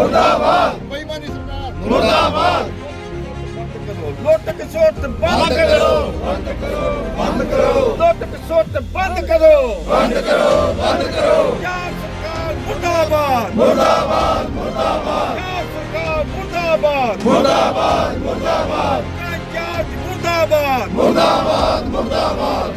ਮੁਰਦਾਬਾਦ। ਬੇਈਮਾਨੀ ਸਰਕਾਰ ਮੁਰਦਾਬਾਦ। ਲੁੱਟ ਖਸੁੱਟ ਬੰਦ ਕਰੋ। ਬੰਦ ਕਰੋ। ਬੰਦ ਕਰੋ। ਲੁੱਟ ਖਸੁੱਟ ਬੰਦ ਕਰੋ। ਬੰਦ ਕਰੋ। ਬੰਦ ਕਰੋ। ਪੰਜਾਬ ਸਰਕਾਰ ਮੁਰਦਾਬਾਦ। ਮੁਰਦਾਬਾਦ। ਮੁਰਦਾਬਾਦ। ਪੰਜਾਬ ਸਰਕਾਰ ਮੁਰਦਾਬਾਦ। ਮੁਰਦਾਬਾਦ। ਮੁਰਦਾਬਾਦ। ਪੰਜਾਬ ਮੁਰਦਾਬਾਦ। ਮੁਰਦਾਬਾਦ। ਮੁਰਦਾਬਾਦ।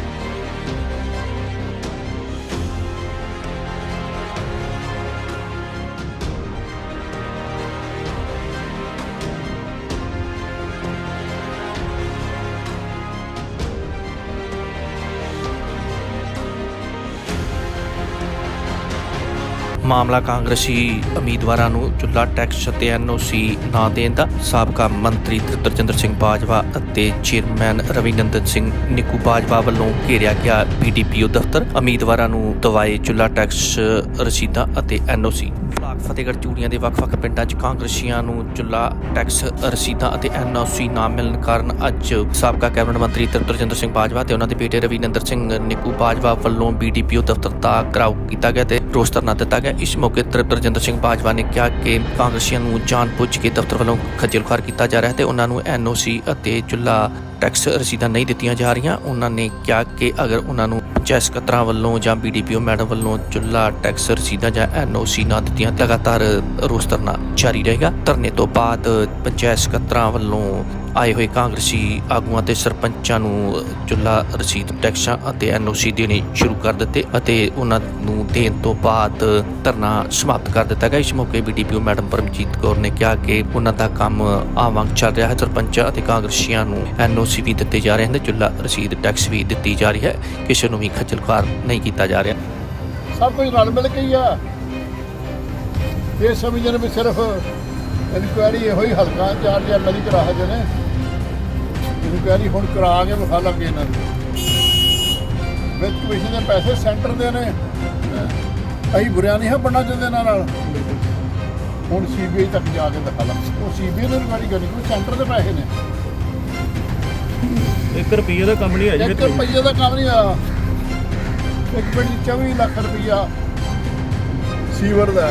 ਮਾਮਲਾ ਕਾਂਗਰਸੀ ਉਮੀਦਵਾਰਾਂ ਨੂੰ ਚੁੱਲਾ ਟੈਕਸ ਅਤੇ ਐਨਓਸੀ ਨਾ ਦੇਣ ਦਾ ਸਾਬਕਾ ਮੰਤਰੀ ਤ੍ਰਿਪਤਰਜਿੰਦਰ ਸਿੰਘ ਬਾਜਵਾ ਅਤੇ ਚੇਅਰਮੈਨ ਰਵਿੰਦਰ ਸਿੰਘ ਨਿੱਕੂ ਬਾਜਵਾ ਵੱਲੋਂ ਘੇਰਿਆ ਗਿਆ ਪੀਡੀਪੀਓ ਦਫ਼ਤਰ। ਉਮੀਦਵਾਰਾਂ ਨੂੰ ਦਵਾਏ ਚੁੱਲਾ ਟੈਕਸ ਰਸੀਦਾਂ ਅਤੇ ਐਨਓਸੀ ਬਲਾਕ ਫਤਿਹਗੜ੍ਹ ਚੂੜੀਆਂ ਦੇ ਵੱਖ-ਵੱਖ ਪਿੰਡਾਂ 'ਚ ਕਾਂਗਰਸੀਆਂ ਨੂੰ ਚੁੱਲਾ, ਟੈਕਸ, ਰਸੀਦਾਂ ਅਤੇ ਐਨਓਸੀ ਨਾ ਮਿਲਣ ਕਾਰਨ ਅੱਜ ਸਾਬਕਾ ਕੈਬਨਿਟ ਮੰਤਰੀ ਤ੍ਰਿਪਤਰਜਿੰਦਰ ਸਿੰਘ ਬਾਜਵਾ ਤੇ ਉਹਨਾਂ ਦੇ ਬੇਟੇ ਰਵਿੰਦਰ ਸਿੰਘ ਨਿੱਕੂ ਬਾਜਵਾ ਵੱਲੋਂ ਬੀਡੀਪੀਓ ਦਫ਼ਤਰ ਦਾ ਘਿਰਾਓ ਕੀਤਾ ਗਿਆ ਤੇ ਰੋਸ ਧਰਨਾ ਦਿੱਤਾ ਗਿਆ। ਇਸ ਮੌਕੇ ਤ੍ਰਿਪਤਰਜਿੰਦਰ ਸਿੰਘ ਬਾਜਵਾ ਨੇ ਕਿਹਾ ਕਿ ਕਾਂਗਰਸੀਆਂ ਨੂੰ ਜਾਣਬੁੱਝ ਕੇ ਦਫ਼ਤਰ ਵੱਲੋਂ ਖੱਜਲ ਖੁਆਰ ਕੀਤਾ ਜਾ ਰਿਹਾ ਹੈ ਤੇ ਉਹਨਾਂ ਨੂੰ ਐਨਓਸੀ ਅਤੇ ਚੁੱਲਾ, ਟੈਕਸ, ਰਸੀਦਾਂ ਨਹੀਂ ਦਿੱਤੀਆਂ ਜਾ ਰਹੀਆਂ। ਉਹਨਾਂ ਨੇ ਕਿਹਾ ਕਿ ਅਗਰ ਉਹਨਾਂ ਨੂੰ ਪੰਚਾਇਤ ਸਕੱਤਰਾਂ ਵੱਲੋਂ ਜਾਂ ਬੀਡੀਪੀਓ ਮੈਡਮ ਵੱਲੋਂ ਚੁੱਲਾ ਟੈਕਸ ਰਸੀਦਾਂ ਜਾਂ ਐਨਓਸੀ ਨਾ ਦਿੱਤੀਆਂ, ਲਗਾਤਾਰ ਰੋਸ ਧਰਨਾ ਜਾਰੀ ਰਹੇਗਾ। ਧਰਨੇ ਤੋਂ ਬਾਅਦ ਪੰਚਾਇਤ ਸਕੱਤਰਾਂ ਵੱਲੋਂ ਆਏ ਹੋਏ ਕਾਂਗਰਸੀ ਆਗੂਆਂ ਤੇ ਸਰਪੰਚਾਂ ਨੂੰ ਚੁੱਲਾ, ਰਸੀਦ, ਟੈਕਸਾਂ ਅਤੇ ਐਨਓਸੀ ਦੇਣੇ ਸ਼ੁਰੂ ਕਰ ਦਿੱਤੇ ਅਤੇ ਉਹਨਾਂ ਨੂੰ ਦੇਣ ਤੋਂ ਬਾਅਦ ਧਰਨਾ ਸਮਾਪਤ ਕਰ ਦਿੱਤਾ ਗਿਆ। ਇਸ ਮੌਕੇ ਬੀਡੀਪੀਓ ਮੈਡਮ ਪਰਮਜੀਤ ਕੌਰ ਨੇ ਕਿਹਾ ਕਿ ਉਹਨਾਂ ਦਾ ਕੰਮ ਆਵਾਂਗ ਚੱਲ ਰਿਹਾ ਹੈ। ਸਰਪੰਚਾਂ ਅਤੇ ਕਾਂਗਰਸੀਆਂ ਨੂੰ ਐਨਓਸੀ ਵੀ ਦਿੱਤੇ ਜਾ ਰਹੇ ਹਨ ਚੁੱਲਾ, ਰਸੀਦ, ਟੈਕਸ ਵੀ ਦਿੱਤੀ ਜਾ ਰਹੀ ਹੈ। ਕਿਸੇ ਨੂੰ ਵੀ ਖੱਜਲ ਖੁਆਰ ਨਹੀਂ ਕੀਤਾ ਜਾ ਰਿਹਾ। ਸਭ ਕੁਝ ਰਲ ਮਿਲ ਕੇ ਹੀ ਆ। ਇਹ ਸਮਝਣ ਵੀ ਸਿਰਫ ਇਨਕੁਆਇਰੀ ਇਹੋ ਹੀ ਹਲਕਾ ਚਾਰਜ ਐਮਐਲਏ ਕਰਾ ਹਜੇ ਨੇ। ਇਨਕੁਆਇਰੀ ਹੁਣ ਕਰਾ ਕੇ ਵਿਖਾ ਲਾਂਗੇ ਇਹਨਾਂ ਨੂੰ। ਵਿੱਚ ਕਮਿਸ਼ਨ ਦੇ ਪੈਸੇ ਸੈਂਟਰ ਦੇ ਨੇ। ਅਸੀਂ ਬੁਰਿਆ ਨਹੀਂ ਹੈ ਬਣਨਾ ਚਾਹੁੰਦੇ ਇਹਨਾਂ ਨਾਲ। ਹੁਣ ਸੀਬੀਆਈ ਤੱਕ ਜਾ ਕੇ ਦਿਖਾ ਲਾਂ। ਉਹ ਸੀਬੀਆਈ ਨੇ ਇਨਕੁਆਇਰੀ ਕਰਨੀ ਕੋਈ ਸੈਂਟਰ ਦੇ ਪੈਸੇ ਨੇ। 1 ਰੁਪਏ ਦਾ ਕੰਮ ਨਹੀਂ ਹੈ ਜੀ ਇੱਕ ਰੁਪਈਏ ਦਾ ਕੰਮ ਨਹੀਂ ਆ। ਇੱਕ ਪਿੰਡ 'ਚ 24 ਲੱਖ ਰੁਪਈਆ ਸੀਵਰ ਦਾ।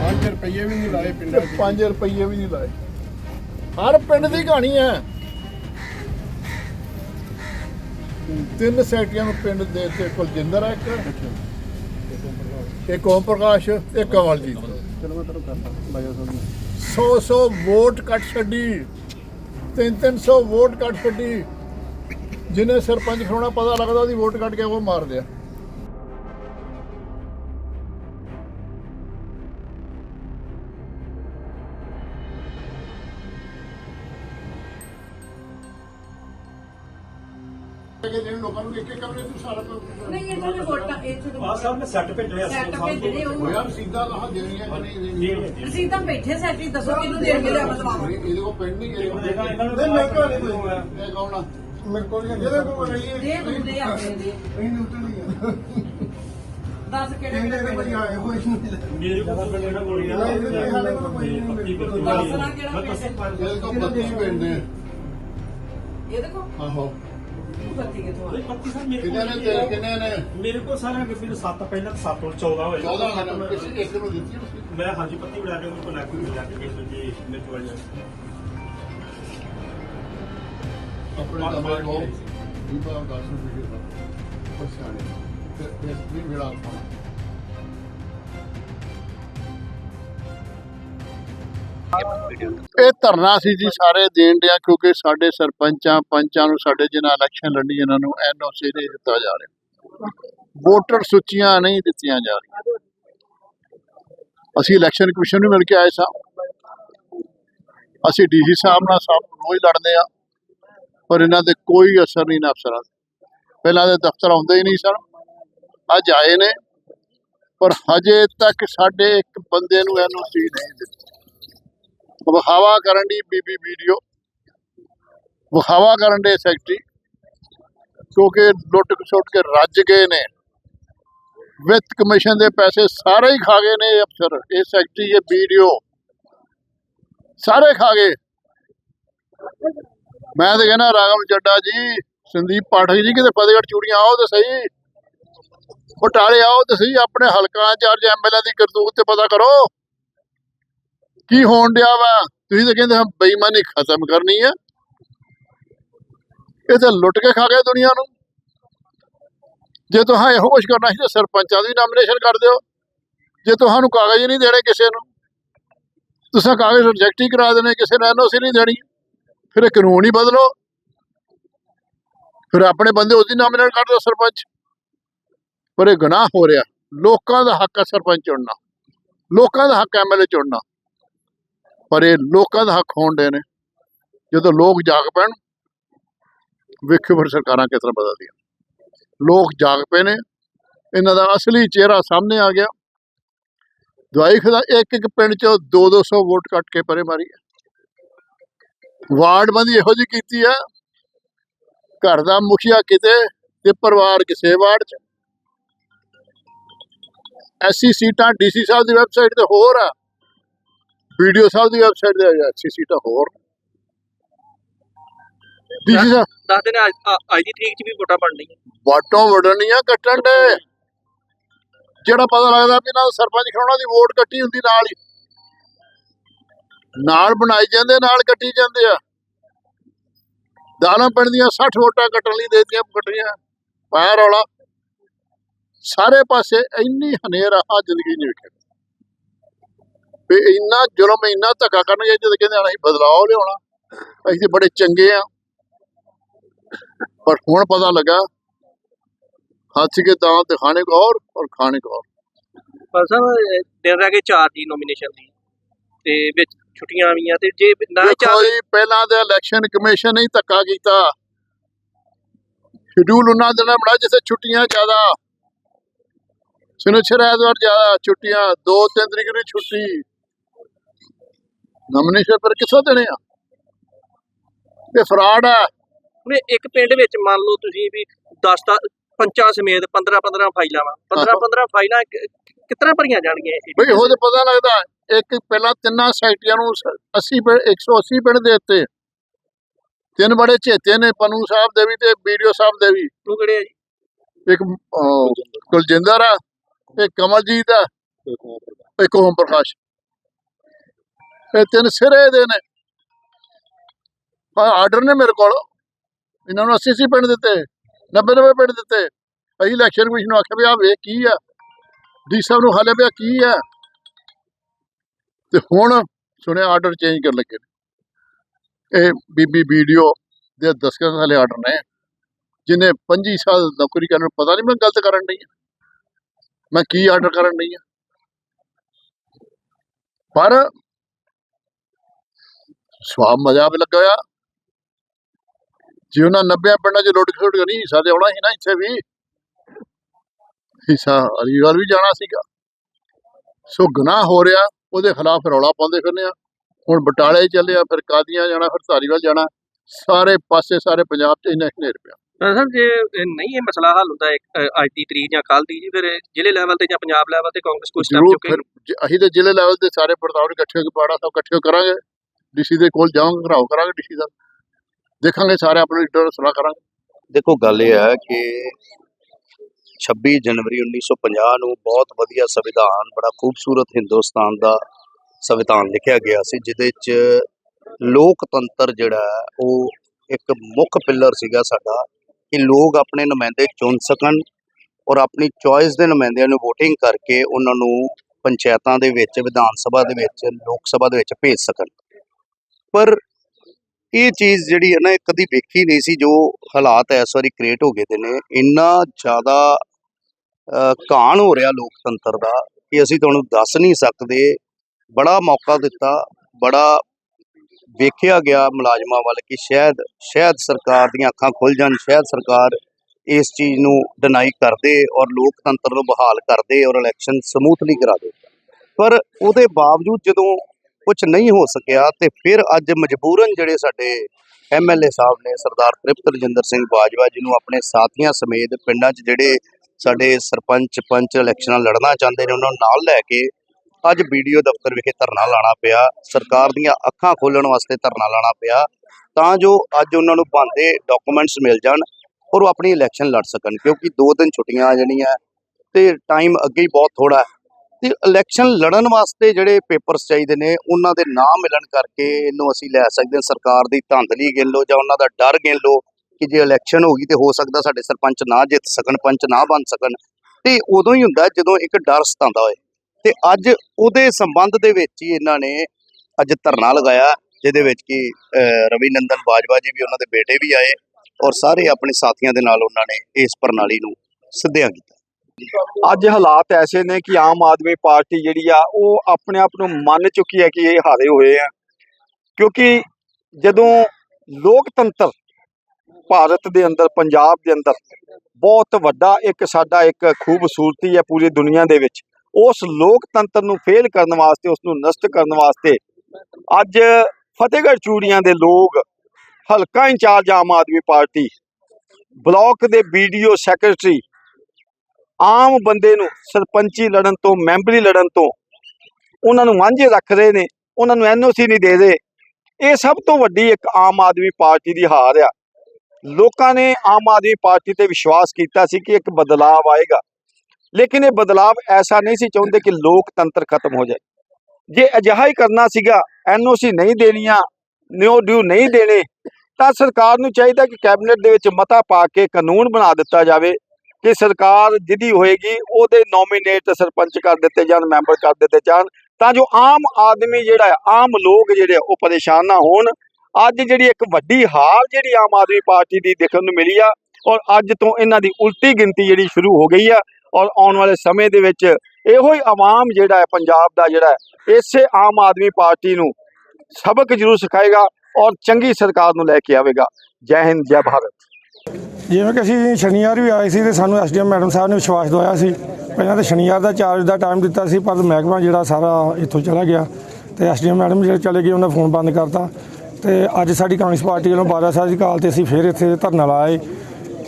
5 ਰੁਪਈਏ ਵੀ ਨਹੀਂ ਲਾਏ ਪਿੰਡਾਂ 'ਚ 5 ਰੁਪਈਏ ਵੀ ਨਹੀਂ ਲਾਏ। ਹਰ ਪਿੰਡ ਦੀ ਕਹਾਣੀ ਹੈ। ਤਿੰਨ ਸੈਕਟਰੀਆਂ ਨੂੰ ਪਿੰਡ ਦੇ ਤੇ ਕੁਲਜਿੰਦਰ ਹੈ ਇੱਕ ਇੱਕ ਓਮ ਪ੍ਰਕਾਸ਼ ਇੱਕ ਕਮਲਜੀਤ ਚਲੋ ਮੈਂ ਤੈਨੂੰ ਕਰਦਾ ਬਾਜਾ ਸਾਹਿਬ 100 100 ਵੋਟ ਕੱਟ ਛੱਡੀ 300 ਵੋਟ ਕੱਟ ਛੱਡੀ। ਜਿਹਨੇ ਸਰਪੰਚ ਖੜਾਉਣਾ ਪਤਾ ਲੱਗਦਾ ਉਹਦੀ ਵੋਟ ਕੱਟ ਕੇ ਉਹ ਮਾਰ ਦਿਆ ਜਿਹੜੇ ਲੋਕਾਂ ਨੂੰ ਇੱਕ ਇੱਕ ਕਮਰੇ ਤੋਂ ਸਾਰਾ ਨਹੀਂ ਇਹਨਾਂ ਨੇ ਵੋਟਾਂ ਇੱਥੇ ਆ ਸਾਹਿਬ ਨੇ ਸੈੱਟ ਭੇਜਿਆ ਸੈੱਟ ਭੇਜਣੇ ਉਹ ਹੋਇਆ ਸਿੱਧਾ ਕਹਾ ਦੇਣੀਆਂ ਕਿ ਨਹੀਂ ਦੇਣੀਆਂ ਰਸੀਦਾਂ ਬੈਠੇ ਸੈਟ ਦੱਸੋ ਕਿਹਨੂੰ ਦੇਣਗੇ ਲਿਆ ਮਤਲਬ ਇਹਦੇ ਕੋਲ ਪਿੰਡ ਨਹੀਂ ਇਹਨਾਂ ਨੂੰ ਨਹੀਂ ਮੇਰੇ ਕੋਲ ਨਹੀਂ ਕੋਈ ਇਹ ਕੌਣ ਆ? ਮੇਰੇ ਕੋਲ ਨਹੀਂ ਇਹਦੇ ਕੋਲ ਨਹੀਂ ਹੈ। ਦੇ ਬੰਦੇ ਆਪਣੇ ਦੇ। ਨਹੀਂ ਨਿਊਟਨ ਨਹੀਂ ਦੱਸ ਕਿਹੜੇ ਕਿਹੜੇ ਕੋਲ ਪਿੰਡ ਆਏ ਹੋਏ ਨਹੀਂ। ਮੇਰੇ ਕੋਲ ਤਾਂ ਜਿਹੜਾ ਗੋਲੀ ਆ ਦੱਸ ਨਾ ਕਿਹੜਾ ਪਿੰਡ ਇਹਦੇ ਕੋਲ 32 ਪਿੰਡ ਨੇ। ਇਹਦੇ ਕੋ ਆਹੋ। ਮੇਰੇ ਕਿੰਨੇ ਨੇ ਤੇਰੇ ਕਿੰਨੇ ਨੇ ਮੇਰੇ ਕੋਲ ਸਾਰਾ ਕਿਸੇ ਨੂੰ 7 ਪਹਿਲਾਂ 7 ਤੋਂ 14 ਹੋਏ 14 ਨੇ ਕਿਸੇ ਇੱਕ ਨੂੰ ਦਿੱਤੀ ਤੁਸੀਂ ਮੈਂ ਹਾਂਜੀ ਪੱਤੀ ਬਣਾ ਕੇ ਉਹਨੂੰ ਲੈ ਕੇ ਲੈ ਕੇ ਕਿਸੇ ਜੀ ਮੇਰੇ ਕੋਲ ਆਪਣੇ ਦਮਾਗ ਕੋ ਦੀਪਾ ਦਾਸ ਨੂੰ ਵੀ ਦਿੱਤਾ ਪਛਾਣੇ ਤੇ ਇਸ ਵੀ ਮੇਰਾ ਆਪਣਾ ਇਹ ਧਰਨਾ ਸੀ ਜੀ ਸਾਰੇ ਦੇਣ ਡਿਆ ਕਿਉਂਕਿ ਸਾਡੇ ਸਰਪੰਚਾਂ, ਪੰਚਾਂ ਨੂੰ ਸਾਡੇ ਜਿਹਨਾਂ ਇਲੈਕਸ਼ਨ ਲੜਨੀ ਇਹਨਾਂ ਨੂੰ ਐਨਓਸੀ ਨਹੀਂ ਦਿੱਤਾ ਜਾ ਰਿਹਾ। ਵੋਟਰ ਸੂਚੀਆਂ ਨਹੀਂ ਦਿੱਤੀਆਂ ਜਾ ਰਹੀਆਂ। ਅਸੀਂ ਇਲੈਕਸ਼ਨ ਕਮਿਸ਼ਨ ਨੂੰ ਮਿਲ ਕੇ ਆਏ ਸਾਂ। ਅਸੀਂ ਡੀਸੀ ਸਾਹਿਬ ਨਾਲ ਸਭ ਰੋਜ਼ ਲੜਦੇ ਆ ਪਰ ਇਹਨਾਂ ਦੇ ਕੋਈ ਅਸਰ ਨਹੀਂ ਨਾ ਅਫਸਰਾਂ ਤੇ। ਪਹਿਲਾਂ ਦੇ ਦਫ਼ਤਰ ਆਉਂਦੇ ਹੀ ਨਹੀਂ ਸਨ। ਅੱਜ ਆਏ ਨੇ, ਪਰ ਹਜੇ ਤੱਕ ਸਾਡੇ ਇੱਕ ਬੰਦੇ ਨੂੰ ਐਨਓਸੀ ਨਹੀਂ ਦਿੱਤੀ। ਵਿਖਾਵਾ ਕਰਨ ਦੀ ਬੀਬੀ ਵੀਡੀਓ। ਵਿਖਾਵਾ ਕਰਨ ਦੇ ਸੈਕਟਰੀ, ਕਿਉਂਕਿ ਲੁੱਟ ਖਸੁੱਟ ਕੇ ਰੱਜ ਗਏ ਨੇ। ਵਿੱਤ ਕਮਿਸ਼ਨ ਦੇ ਪੈਸੇ ਸਾਰੇ ਹੀ ਖਾ ਗਏ ਨੇ ਇਹ ਅਫਸਰ, ਇਹ ਸੈਕਟਰੀ, ਇਹ ਵੀਡੀਓ। ਸਾਰੇ ਖਾ ਗਏ। ਮੈਂ ਤੇ ਕਹਿੰਦਾ ਰਾਗਮ ਚੱਡਾ ਜੀ, ਸੰਦੀਪ ਪਾਠਕ ਜੀ, ਕਿਤੇ ਫਤਿਹਗੜ੍ਹ ਚੂੜੀਆਂ ਆਓ ਤੇ ਸਹੀ। ਬਟਾਲੇ ਆਓ ਤੇ ਸਹੀ, ਆਪਣੇ ਹਲਕਾ ਇੰਚਾਰਜ ਐਮਐਲਏ ਦੀ ਕਰਤੂਤ ਤੇ ਪਤਾ ਕਰੋ। ਕੀ ਹੋਣ ਡਿਆ ਵਾ? ਤੁਸੀਂ ਤਾਂ ਕਹਿੰਦੇ ਹਾਂ ਬੇਈਮਾਨੀ ਖਤਮ ਕਰਨੀ ਹੈ ਇਹ ਤਾਂ ਲੁੱਟ ਕੇ ਖਾ ਗਏ ਦੁਨੀਆ ਨੂੰ। ਜੇ ਤੁਹਾਂ ਇਹੋ ਕੁਛ ਕਰਨਾ ਸੀ ਤਾਂ ਸਰਪੰਚਾਂ ਦੀ ਨਾਮੀਨੇਸ਼ਨ ਕਰ ਦਿਓ। ਜੇ ਤੁਹਾਨੂੰ ਕਾਗਜ਼ ਹੀ ਨਹੀਂ ਦੇਣੇ ਕਿਸੇ ਨੂੰ, ਤੁਸੀਂ ਕਾਗਜ਼ ਰਿਜੈਕਟ ਹੀ ਕਰਾ ਦੇਣੇ, ਕਿਸੇ ਨੂੰ ਐਨਓਸੀ ਨਹੀਂ ਦੇਣੀ। ਫਿਰ ਇਹ ਕਾਨੂੰਨ ਹੀ ਬਦਲੋ। ਫਿਰ ਆਪਣੇ ਬੰਦੇ ਉਹਦੀ ਨਾਮੀਨੇਟ ਕਰ ਦਿਓ ਸਰਪੰਚ। ਪਰ ਇਹ ਗੁਨਾਹ ਹੋ ਰਿਹਾ। ਲੋਕਾਂ ਦਾ ਹੱਕ ਹੈ ਸਰਪੰਚ ਚੁਣਨਾ। ਲੋਕਾਂ ਦਾ ਹੱਕ ਐਮਐਲਏ ਚੁਣਨਾ। ਪਰ ਇਹ ਲੋਕਾਂ ਦਾ ਹੱਕ ਹੋਣ ਦੇ ਨੇ। ਜਦੋਂ ਲੋਕ ਜਾਗ ਪੈਣ, ਵੇਖਿਓ ਫਿਰ ਸਰਕਾਰਾਂ ਕਿਸ ਤਰ੍ਹਾਂ ਬਦਲਦੀਆਂ। ਲੋਕ ਜਾਗ ਪਏ ਨੇ, ਇਹਨਾਂ ਦਾ ਅਸਲੀ ਚਿਹਰਾ ਸਾਹਮਣੇ ਆ ਗਿਆ। ਦਵਾਈ ਖਦਾ ਇੱਕ ਇੱਕ ਪਿੰਡ ਚੋਂ 2-200 ਵੋਟ ਕੱਟ ਕੇ ਪਰੇ ਮਾਰੀ ਹੈ। ਵਾਰਡਬੰਦੀ ਇਹੋ ਜਿਹੀ ਕੀਤੀ ਹੈ, ਘਰ ਦਾ ਮੁਖੀਆ ਕਿਤੇ ਤੇ ਪਰਿਵਾਰ ਕਿਸੇ ਵਾਰਡ 'ਚ। ਐਸੀ ਸੀਟਾਂ ਡੀਸੀ ਸਾਹਿਬ ਦੀ ਵੈਬਸਾਈਟ ਤੇ ਹੋਰ ਆ। ਵੀਡੀਓ ਸਾਹਿਬ ਦੀ ਵੈਬਸਾਈਟ ਤੇ ਐਸੀ ਸੀਟਾਂ ਹੋਰ। ਡੀਸੀ ਸਾਹਿਬ ਦੱਸਦੇ ਨੇ ਅੱਜ ਅ- ਅੱਜ ਦੀ ਤਰੀਕ 'ਚ ਵੀ ਵੋਟਾਂ ਬਣਨੀਆਂ। ਵਾਟੋਂ ਵੜਨੀਆਂ ਕੱਟਣ ਦੇ। ਜਿਹੜਾ ਪਤਾ ਲੱਗਦਾ ਵੀ ਨਾਲ ਸਰਪੰਚ ਖੜਾਉਣਾ ਦੀ ਵੋਟ ਕੱਟੀ ਹੁੰਦੀ ਨਾਲ ਹੀ। ਨਾਲ ਬਣਾਈ ਜਾਂਦੇ ਨਾਲ ਕੱਟੀ ਜਾਂਦੇ ਆ। ਦਾਲਾਂ ਪਿੰਡ ਦੀਆਂ 60 ਵੋਟਾਂ ਕੱਟਣ ਲਈ ਦੇਤੀਆਂ ਕੱਟੀਆਂ। ਪਾਇਆ ਰੌਲਾ। ਸਾਰੇ ਪਾਸੇ ਇੰਨੀ ਹਨੇਰ ਆ ਜ਼ਿੰਦਗੀ ਨਹੀਂ ਵੇਖਿਆ। ਵੀ ਇੰਨਾ ਜ਼ੁਲਮ ਇੰਨਾ ਧੱਕਾ ਕਰਨਗੇ ਜਦ ਕਹਿੰਦੇ ਅਸੀਂ ਬਦਲਾਅ ਲਿਆਉਣਾ। ਅਸੀਂ ਤੇ ਬੜੇ ਚੰਗੇ ਆ। ਪਰ ਹੁਣ ਪਤਾ ਲੱਗਾ ਹਾਥੀ ਕੇ ਦਾंत ਦਿਖਾਣੇ ਕੋ ਔਰ ਔਰ ਖਾਣੇ ਕੋ ਔਰ। ਪਰ ਸਾਹਿਬ ਦਿਨ ਰਹਿ ਗਏ 4 ਦੀ ਨੋਮੀਨੇਸ਼ਨ ਦੀ। ਤੇ ਵਿੱਚ ਛੁੱਟੀਆਂ ਵੀ ਆ ਤੇ ਜੇ ਨਾ ਜੀ ਪਹਿਲਾਂ ਦੇ ਇਲੈਕਸ਼ਨ ਕਮਿਸ਼ਨ ਨੇ ਹੀ ਧੱਕਾ ਕੀਤਾ। ਸ਼ਡਿਊਲ ਉਹਨਾਂ ਦਿਨਾਂ ਬਣਾ ਜਿੱਥੇ ਛੁੱਟੀਆਂ ਜ਼ਿਆਦਾ। ਸ਼ਨੀਚਰ ਐਤਵਾਰ ਜ਼ਿਆਦਾ ਛੁੱਟੀਆਂ। ਦੋ ਤਿੰਨ ਤਰੀਕ ਨੂੰ ਛੁੱਟੀ। ਨੋਮੀਨੇਸ਼ਨ ਪਰ ਕਿੱਥੋਂ ਦੇਣੇ ਆ? ਇਹ ਫਰਾਡ ਆ। ਹੁਣ ਇੱਕ ਪਿੰਡ ਵਿੱਚ ਮੰਨ ਲਓ ਤੁਸੀਂ ਵੀ 10 ਤਾਂ ਪੰਚਾਂ ਸਮੇਤ 15 15 ਫਾਈਲਾਂ ਵਾ। 15 15 ਫਾਈਲਾਂ ਕਿਤਨਾ ਭਰੀਆਂ ਜਾਣਗੀਆਂ ਇਹ? ਬਈ ਉਹਦੇ ਪਤਾ ਲੱਗਦਾ ਇੱਕ ਪਹਿਲਾਂ ਤਿੰਨਾਂ ਸਾਈਟੀਆਂ ਨੂੰ ਸ- 80 ਪਿੰਡ 180 ਪਿੰਡ ਦੇ ਦਿੱਤੇ। ਤਿੰਨ ਬੜੇ ਚੇਤੇ ਨੇ ਪਨੂ ਸਾਹਿਬ ਦੇ ਵੀ ਤੇ ਵੀਡੀਓ ਸਾਹਿਬ ਦੇ ਵੀ। ਉਹ ਕਿਹੜੇ ਆ ਜੀ? ਇੱਕ ਕੁਲਜਿੰਦਰ ਆ ਇੱਕ ਕਮਲਜੀਤ ਆ ਇੱਕ ਓਮ ਪ੍ਰਕਾਸ਼। ਇਹ ਤਿੰਨ ਸਿਰੇ ਦੇ ਨੇ। ਆਰਡਰ ਨੇ ਮੇਰੇ ਕੋਲ। ਇਹਨਾਂ ਨੂੰ 80 ਪਿੰਡ ਦਿੱਤੇ 90 90 ਪਿੰਡ ਦਿੱਤੇ। ਅਸੀਂ ਇਲੈਕਸ਼ਨ ਕਮਿਸ਼ਨ ਨੂੰ ਆਖਿਆ ਵੀ ਆ ਵੇਖ ਕੀ ਆ। ਡੀ ਸਾਹਿਬ ਨੂੰ ਹਾਲੇ ਪਿਆ ਕੀ ਆ। ਤੇ ਹੁਣ ਸੁਣਿਆ ਆਰਡਰ ਚੇਂਜ ਕਰਨ ਲੱਗੇ ਨੇ। ਇਹ ਬੀਬੀ ਵੀਡੀਓ ਦੇ ਦਸਕਾਂ ਵਾਲੇ ਆਰਡਰ ਨੇ। ਜਿਹਨੇ 25 ਸਾਲ ਨੌਕਰੀ ਕਰਨ ਨੂੰ ਪਤਾ ਨਹੀਂ ਮੈਂ ਗਲਤ ਕਰਨ ਡਈ ਮੈਂ ਕੀ ਆਰਡਰ ਕਰਨ ਡਈ ਆ। ਪਰ ਸਵਾਬ ਮਜ਼ਾ ਵੀ ਲੱਗਾ ਹੋਇਆ। ਜੇ ਉਹਨਾਂ 90 ਪਿੰਡਾਂ 'ਚ ਲੁੱਟ ਖੁੱਟ ਨਹੀਂ ਹਿੱਸਾ ਤੇ ਆਉਣਾ ਸੀ ਨਾ ਇੱਥੇ ਵੀ। ਹਿੱਸਾ ਅਲੀਗੜ੍ਹ ਵੀ ਜਾਣਾ ਸੀਗਾ। ਸੋ ਗੁਨਾਹ ਹੋ ਰਿਹਾ ਉਹਦੇ ਖਿਲਾਫ ਰੌਲਾ ਪਾਉਂਦੇ ਫਿਰਨੇ ਆ। ਹੁਣ ਬਟਾਲੇ ਚੱਲੇ ਆ ਫਿਰ ਕਾਦੀਆਂ ਜਾਣਾ ਫਿਰ ਧਾਰੀਵਾਲ ਜਾਣਾ। ਸਾਰੇ ਪਾਸੇ ਸਾਰੇ ਪੰਜਾਬ 'ਚ ਇੰਨਾ ਹਨੇਰ ਪਿਆ। ਤਾਂ ਸਰ ਜੇ ਨਹੀਂ ਇਹ ਮਸਲਾ ਹੱਲ ਹੁੰਦਾ ਅੱਜ ਦੀ ਤਰੀਕ ਜਾਂ ਕੱਲ ਦੀ ਜੀ ਫਿਰ ਜ਼ਿਲ੍ਹੇ ਲੈਵਲ ਤੇ ਜਾਂ ਪੰਜਾਬ ਲੈਵਲ ਤੇ ਕਾਂਗਰਸ ਕੋਈ ਸਟੈਪ ਚੁੱਕੇ ਅਸੀਂ ਤੇ ਜ਼ਿਲ੍ਹੇ ਲੈਵਲ ਦੇ ਸਾਰੇ ਪ੍ਰਧਾਨ ਇਕੱਠੇ ਹੋ ਕੇ ਪਾੜਾ ਸਾਹਿਬ ਇਕੱਠੇ ਕਰਾਂਗੇ। ਡੀਸੀ ਦੇ ਕੋਲ ਜਾਵਾਂਗੇ ਘਰਾਓ ਕਰਾਂਗੇ ਡੀਸੀ ਦਾ। ਦੇਖਾਂਗੇ ਸਾਰੇ ਆਪਣੇ ਲੀਡਰ ਨਾਲ ਕਰਾਂਗੇ। ਦੇਖੋ ਗੱਲ ਇਹ ਹੈ ਕਿ 26 ਜਨਵਰੀ 1950 ਨੂੰ ਬਹੁਤ ਵਧੀਆ ਸੰਵਿਧਾਨ ਬੜਾ ਖੂਬਸੂਰਤ ਹਿੰਦੁਸਤਾਨ ਦਾ ਸੰਵਿਧਾਨ ਲਿਖਿਆ ਗਿਆ ਸੀ ਜਿਹਦੇ 'ਚ ਲੋਕਤੰਤਰ ਜਿਹੜਾ ਹੈ, ਉਹ ਇੱਕ ਮੁੱਖ ਪਿੱਲਰ ਸੀਗਾ ਸਾਡਾ ਕਿ ਲੋਕ ਆਪਣੇ ਨੁਮਾਇੰਦੇ ਚੁਣ ਸਕਣ ਔਰ ਆਪਣੀ ਚੋਇਸ ਦੇ ਨੁਮਾਇੰਦਿਆਂ ਨੂੰ VOTING ਕਰਕੇ ਉਹਨਾਂ ਨੂੰ ਪੰਚਾਇਤਾਂ ਦੇ ਵਿੱਚ ਵਿਧਾਨ ਸਭਾ ਦੇ ਵਿੱਚ ਲੋਕ ਸਭਾ ਦੇ ਵਿੱਚ ਭੇਜ ਸਕਣ। ਪਰ ਇਹ ਚੀਜ਼ ਜਿਹੜੀ ਹੈ ਨਾ ਕਦੀ ਵੇਖੀ ਨਹੀਂ ਸੀ ਜੋ ਹਾਲਾਤ ਇਸ ਵਾਰੀ ਕ੍ਰੀਏਟ ਹੋ ਗਏ ਦੇ ਨੇ। ਇੰਨਾ ਜ਼ਿਆਦਾ ਅ, ਘਾਣ ਹੋ ਰਿਹਾ ਲੋਕਤੰਤਰ ਦਾ ਕਿ ਅਸੀਂ ਤੁਹਾਨੂੰ ਦੱਸ ਨਹੀਂ ਸਕਦੇ। ਬੜਾ ਮੌਕਾ ਦਿੱਤਾ ਬੜਾ ਵੇਖਿਆ ਗਿਆ ਮੁਲਾਜ਼ਮਾਂ ਵੱਲ ਕਿ ਸ਼ਾਇਦ ਸ਼ਾਇਦ ਸਰਕਾਰ ਦੀਆਂ ਅੱਖਾਂ ਖੁੱਲ ਜਾਣ ਸ਼ਾਇਦ ਸਰਕਾਰ ਇਸ ਚੀਜ਼ ਨੂੰ ਡਿਨਾਈ ਕਰਦੇ ਔਰ ਲੋਕਤੰਤਰ ਨੂੰ ਬਹਾਲ ਕਰਦੇ ਔਰ ਇਲੈਕਸ਼ਨ ਸਮੂਥਲੀ ਕਰਾ ਦੇ। ਪਰ ਉਹਦੇ ਬਾਵਜੂਦ ਜਦੋਂ ਕੁਝ ਨਹੀਂ ਹੋ ਸਕਿਆ ਤੇ ਫਿਰ ਅੱਜ ਮਜਬੂਰਨ ਜਿਹੜੇ ਸਾਡੇ ਐਮਐਲਏ ਸਾਹਿਬ ਨੇ ਸਰਦਾਰ ਤ੍ਰਿਪਤ ਰਜਿੰਦਰ ਸਿੰਘ ਬਾਜਵਾ ਜੀ ਨੂੰ ਆਪਣੇ ਸਾਥੀਆਂ ਸਮੇਤ ਪਿੰਡਾਂ 'ਚ ਜਿਹੜੇ ਸਾਡੇ ਸਰਪੰਚ ਪੰਚ ਇਲੈਕਸ਼ਨਾਂ ਲੜਨਾ ਚਾਹੁੰਦੇ ਨੇ, ਉਹਨਾਂ ਨੂੰ ਨਾਲ ਲੈ ਕੇ ਅੱਜ ਵੀਡੀਓ ਦਫ਼ਤਰ ਵਿਖੇ ਧਰਨਾ ਲਾਣਾ ਪਿਆ, ਸਰਕਾਰ ਦੀਆਂ ਅੱਖਾਂ ਖੋਲਣ ਵਾਸਤੇ ਧਰਨਾ ਲਾਣਾ ਪਿਆ, ਤਾਂ ਜੋ ਅੱਜ ਉਹਨਾਂ ਨੂੰ ਬੰਦੇ ਡਾਕੂਮੈਂਟਸ ਮਿਲ ਜਾਣ ਔਰ ਉਹ ਆਪਣੀ ਇਲੈਕਸ਼ਨ ਲੜ ਸਕਣ, ਕਿਉਂਕਿ ਦੋ ਦਿਨ ਛੁੱਟੀਆਂ ਆ ਜਾਣੀਆਂ ਤੇ ਟਾਈਮ ਅੱਗੇ ਹੀ ਬਹੁਤ ਥੋੜਾ ਤੇ ਇਲੈਕਸ਼ਨ ਲੜਨ ਵਾਸਤੇ ਜਿਹੜੇ ਪੇਪਰਸ ਚਾਹੀਦੇ ਨੇ, ਉਹਨਾਂ ਦੇ ਨਾ ਮਿਲਣ ਕਰਕੇ ਇਹਨੂੰ ਅਸੀਂ ਲੈ ਸਕਦੇ ਹਾਂ। ਸਰਕਾਰ ਦੀ ਧਾਂਦਲੀ ਗਿਣ ਲਓ ਜਾਂ ਉਹਨਾਂ ਦਾ ਡਰ ਗਿਣ ਲਓ ਕਿ ਜੇ ਇਲੈਕਸ਼ਨ ਹੋ ਗਈ ਤੇ ਹੋ ਸਕਦਾ ਸਾਡੇ ਸਰਪੰਚ ਨਾ ਜਿੱਤ ਸਕਣ, ਪੰਚ ਨਾ ਬਣ ਸਕਣ। ਤੇ ਉਦੋਂ ਹੀ ਹੁੰਦਾ ਜਦੋਂ ਇੱਕ ਡਰ ਸਤਾਉਂਦਾ ਹੋਏ। ਤੇ ਅੱਜ ਉਹਦੇ ਸੰਬੰਧ ਦੇ ਵਿੱਚ ਹੀ ਇਹਨਾਂ ਨੇ ਅੱਜ ਧਰਨਾ ਲਗਾਇਆ, ਜਿਹਦੇ ਵਿੱਚ ਕਿ ਰਵੀ ਨੰਦਨ ਬਾਜਵਾ ਜੀ ਵੀ ਉਹਨਾਂ ਦੇ ਬੇਟੇ ਵੀ ਆਏ ਔਰ ਸਾਰੇ ਆਪਣੇ ਸਾਥੀਆਂ ਦੇ ਨਾਲ ਉਹਨਾਂ ਨੇ ਇਸ ਪ੍ਰਣਾਲੀ ਨੂੰ ਸਿੱਧਿਆ ਕੀਤਾ। ਅੱਜ ਹਾਲਾਤ ਐਸੇ ਨੇ ਕਿ ਆਮ ਆਦਮੀ ਪਾਰਟੀ ਜਿਹੜੀ ਆ, ਉਹ ਆਪਣੇ ਆਪ ਨੂੰ ਮੰਨ ਚੁੱਕੀ ਹੈ ਕਿ ਇਹ ਹਾਰੇ ਹੋਏ ਆ। ਕਿਉਂਕਿ ਜਦੋਂ ਲੋਕਤੰਤਰ ਭਾਰਤ ਦੇ ਅੰਦਰ, ਪੰਜਾਬ ਦੇ ਅੰਦਰ ਬਹੁਤ ਵੱਡਾ ਇੱਕ ਸਾਡਾ ਇੱਕ ਖੂਬਸੂਰਤੀ ਹੈ ਪੂਰੀ ਦੁਨੀਆ ਦੇ ਵਿੱਚ, ਉਸ ਲੋਕਤੰਤਰ ਨੂੰ ਫੇਲ ਕਰਨ ਵਾਸਤੇ, ਉਸ ਨੂੰ ਨਸ਼ਟ ਕਰਨ ਵਾਸਤੇ ਅੱਜ ਫਤਿਹਗੜ੍ਹ ਚੂੜੀਆਂ ਦੇ ਲੋਕ, ਹਲਕਾ incharge Aam Aadmi party, block ਦੇ ਵੀਡੀਓ ਸੈਕਟਰੀ ਆਮ ਬੰਦੇ ਨੂੰ ਸਰਪੰਚੀ ਲੜਨ ਤੋਂ, ਮੈਂਬਰੀ ਲੜਨ ਤੋਂ ਉਹਨਾਂ ਨੂੰ ਵਾਂਝੇ ਰੱਖ ਰਹੇ ਨੇ, ਉਹਨਾਂ ਨੂੰ ਐਨਓਸੀ ਨਹੀਂ ਦੇ ਰਹੇ। ਇਹ ਸਭ ਤੋਂ ਵੱਡੀ ਇੱਕ ਆਮ ਆਦਮੀ ਪਾਰਟੀ ਦੀ ਹਾਰ ਆ। ਲੋਕਾਂ ਨੇ ਆਮ ਆਦਮੀ ਪਾਰਟੀ ਤੇ ਵਿਸ਼ਵਾਸ ਕੀਤਾ ਸੀ ਕਿ ਇੱਕ ਬਦਲਾਅ ਆਏਗਾ। ਲੇਕਿਨ ਇਹ ਬਦਲਾਅ ਐਸਾ ਨਹੀਂ ਸੀ ਚਾਹੁੰਦੇ ਕਿ ਲੋਕਤੰਤਰ ਖਤਮ ਹੋ ਜਾਏ। ਜੇ ਅਜਿਹਾ ਹੀ ਕਰਨਾ ਸੀਗਾ ਐਨਓਸੀ ਨਹੀਂ ਦੇਣੀਆਂ ਨਿਓ ਡਿਊ ਨਹੀਂ ਦੇਣੇ, ਤਾਂ ਸਰਕਾਰ ਨੂੰ ਚਾਹੀਦਾ ਕਿ ਕੈਬਨਿਟ ਦੇ ਵਿੱਚ ਮਤਾ ਪਾ ਕੇ ਕਾਨੂੰਨ ਬਣਾ ਦਿੱਤਾ ਜਾਵੇ। ਕਿ ਸਰਕਾਰ ਜਿਹਦੀ ਹੋਏਗੀ, ਉਹਦੇ ਨੋਮੀਨੇਟ ਸਰਪੰਚ ਕਰ ਦਿੱਤੇ ਜਾਣ ਮੈਂਬਰ ਕਰ ਦਿੱਤੇ ਜਾਣ, ਤਾਂ ਜੋ ਆਮ ਆਦਮੀ ਜਿਹੜਾ ਆਮ ਲੋਕ ਜਿਹੜੇ ਉਹ ਪਰੇਸ਼ਾਨ ਨਾ ਹੋਣ। ਅੱਜ ਜਿਹੜੀ ਇੱਕ ਵੱਡੀ ਹਾਰ ਜਿਹੜੀ ਆਮ ਆਦਮੀ ਪਾਰਟੀ ਦੀ ਦੇਖਣ ਨੂੰ ਮਿਲੀ ਆ, ਔਰ ਅੱਜ ਤੋਂ ਇਹਨਾਂ ਦੀ ਉਲਟੀ ਗਿਣਤੀ ਜਿਹੜੀ ਸ਼ੁਰੂ ਹੋ ਗਈ ਆ, ਔਰ ਆਉਣ ਵਾਲੇ ਸਮੇਂ ਦੇ ਵਿੱਚ ਇਹੋ ਹੀ ਆਵਾਮ ਜਿਹੜਾ ਹੈ, ਪੰਜਾਬ ਦਾ ਜਿਹੜਾ ਇਸੇ ਆਮ ਆਦਮੀ ਪਾਰਟੀ ਨੂੰ ਸਬਕ ਜ਼ਰੂਰ ਸਿਖਾਏਗਾ ਔਰ ਚੰਗੀ ਸਰਕਾਰ ਨੂੰ ਲੈ ਕੇ ਆਵੇਗਾ। ਜੈ ਹਿੰਦ, ਜੈ ਭਾਰਤ। ਜਿਵੇਂ ਕਿ ਅਸੀਂ ਸ਼ਨੀਵਾਰ ਵੀ ਆਏ ਸੀ ਤੇ ਸਾਨੂੰ ਐਸਡੀਐਮ ਮੈਡਮ ਸਾਹਿਬ ਨੇ ਵਿਸ਼ਵਾਸ ਦਵਾਇਆ ਸੀ। ਪਹਿਲਾਂ ਤਾਂ ਸ਼ਨੀਵਾਰ ਦਾ ਚਾਰਜ ਦਾ ਟਾਈਮ ਦਿੱਤਾ ਸੀ, ਪਰ ਮਹਿਕਮਾ ਜਿਹੜਾ ਸਾਰਾ ਇੱਥੋਂ ਚਲਾ ਗਿਆ ਤੇ ਐਸਡੀਐਮ ਮੈਡਮ ਜਿਹੜੇ ਚਲੇ ਗਏ, ਉਹਨਾਂ ਫੋਨ ਬੰਦ ਕਰਤਾ। ਤੇ ਅੱਜ ਸਾਡੀ ਕਾਂਗਰਸ ਪਾਰਟੀ ਵੱਲੋਂ ਬਾਰਾ ਸਾਹਿਬ ਦੀ ਕਾਲ ਤੇ ਅਸੀਂ ਫੇਰ ਇੱਥੇ ਧਰਨਾ ਲਾਏ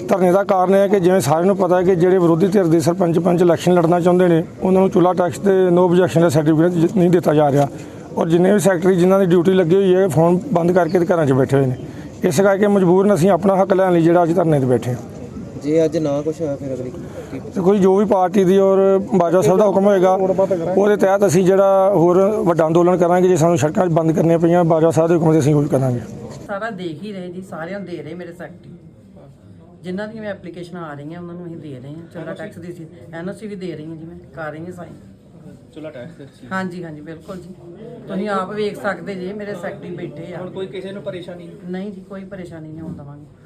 ਧਰਨੇ ਦਾ ਕਾਰਨ ਇਹ ਹੈ ਕਿ ਜਿਵੇਂ ਸਾਰਿਆਂ ਨੂੰ ਪਤਾ ਹੈ ਕਿ ਜਿਹੜੇ ਵਿਰੋਧੀ ਧਿਰ ਦੇ ਸਰਪੰਚ ਪੰਚ ਇਲੈਕਸ਼ਨ ਲੜਨਾ ਚਾਹੁੰਦੇ ਨੇ, ਉਹਨਾਂ ਨੂੰ ਚੁੱਲਾ ਟੈਕਸ ਤੇ ਨੋ ਆਬਜੈਕਸ਼ਨ ਦਾ ਸਰਟੀਫਿਕੇਟ ਨਹੀਂ ਦਿੱਤਾ ਜਾ ਰਿਹਾ। ਔਰ ਜਿੰਨੇ ਵੀ ਸੈਕਟਰੀ ਜਿਨ੍ਹਾਂ ਦੀ ਡਿਊਟੀ ਲੱਗੀ ਹੋਈ ਹੈ ਫੋਨ ਬੰਦ ਕਰਕੇ ਤੇ ਘਰਾਂ 'ਚ ਬੈਠੇ ਹੋਏ ਨੇ। ਇਸ ਕਰਕੇ ਮਜਬੂਰਨ ਅਸੀਂ ਆਪਣਾ ਹੱਕ ਲੈਣ ਲਈ ਜਿਹੜਾ ਅੱਜ ਧਰਨੇ ਤੇ ਬੈਠੇ ਹਾਂ। ਜੇ ਅੱਜ ਨਾ ਕੁਛ ਹੋਇਆ ਫਿਰ ਅਗਲੀ ਕੀ ਤੇ ਕੋਈ ਜੋ ਵੀ ਪਾਰਟੀ ਦੀ ਔਰ ਬਾਜਵਾ ਸਾਹਿਬ ਦਾ ਹੁਕਮ ਹੋਏਗਾ ਉਹਦੇ ਤਹਿਤ ਅਸੀਂ ਜਿਹੜਾ ਹੋਰ ਵੱਡਾ ਅੰਦੋਲਨ ਕਰਾਂਗੇ ਜੇ ਸਾਨੂੰ ਸੜਕਾਂ 'ਚ ਬੰਦ ਕਰਨੀਆਂ ਪਈਆਂ ਬਾਜਵਾ ਸਾਹਿਬ ਦੇ ਹੁਕਮ ਤੇ ਅਸੀਂ ਉਹ ਕਰਾਂਗੇ। ਸਾਰਾ ਦੇਖ ਹੀ ਰਹੇ ਜੀ ਸਾਰਿਆਂ ਨੂੰ ਦੇ ਰਹੇ ਮੇਰੇ ਸੈਕਟਰੀ ਜਿਨ੍ਹਾਂ ਦੀਆਂ ਵੀ ਐਪਲੀਕੇਸ਼ਨਾਂ ਆ ਰਹੀਆਂ ਉਹਨਾਂ ਨੂੰ ਅਸੀਂ ਦੇ ਰਹੇ ਹਾਂ ਚੁੱਲਾ ਟੈਕਸ ਦੀ ਸੀ। ਐਨਓਸੀ ਵੀ ਦੇ ਰਹੀ ਹਾਂ ਜੀ ਮੈਂ ਕਰ ਰਹੀ ਹਾਂ ਸਾਈਨ। ਚੁੱਲਾ ਹਾਂਜੀ ਹਾਂਜੀ ਬਿਲਕੁਲ ਜੀ। ਤੁਸੀਂ ਆਪ ਵੇਖ ਸਕਦੇ ਜੀ ਮੇਰੇ ਸੈਕਟਰੀ ਬੈਠੇ ਆ। ਹੁਣ ਕੋਈ ਕਿਸੇ ਨੂੰ ਪਰੇਸ਼ਾਨੀ? ਨਹੀਂ ਜੀ ਕੋਈ ਪਰੇਸ਼ਾਨੀ ਨਹੀਂ ਹੋਣ ਦੇਵਾਂਗੇ।